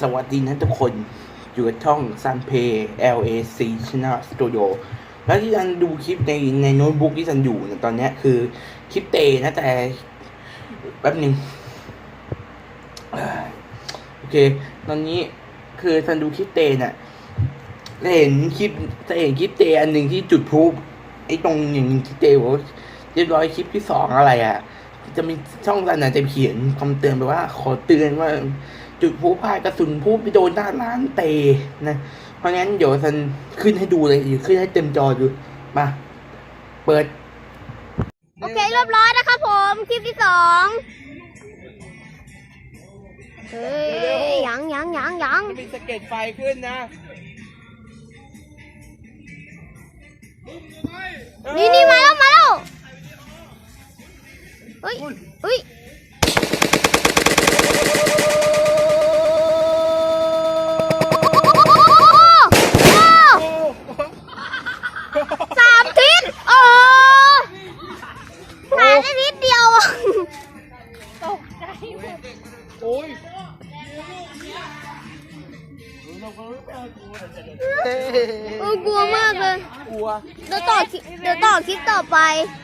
สวัสดีนะทุกคนอยู่กับช่อง Sunpay LAC Channel Studio แล้วที่ฉันดูคลิปในในโน้ตบุ๊กที่ฉันอยู่เนี่ยตอนนี้คือคลิปเตนะแต่แป๊บหนึ่งโอเค ตอนนี้คือฉันดูคลิปเตน่ะจะเห็นคลิปจะเห็นคลิปเตอันหนึ่งที่จุดพลุไอ้ตรงอย่างนี้คลิปเตบอกว่าเรียบร้อยคลิปที่สองอะไรอะ จะมีช่องกันอาจจะเขียนคำเตือนไปว่า ขอเตือนว่า จุดพลุพลาดกระสุนพลุไปโดนหน้าร้านเตนะ เพราะงั้นเดี๋ยวฉันขึ้นให้ดูเลยเดี๋ยวขึ้นให้เต็มจอดูมา เปิด โอเคเรียบร้อยนะครับผม คลิปที่สองเฮ้ยยังยังยังยังจะมีสะเก็ดไฟขึ้นนะนี่นี่มาแล้วมาแล้วเฮ้ยเฮ้ยโอ้สามทิศโอ้หายได้นิดเดียวอะ โอ้ยเออกลัวมากเลย กลัว เดี๋ยวต่อคลิปเดี๋ยวต่อคลิปต่อไปเ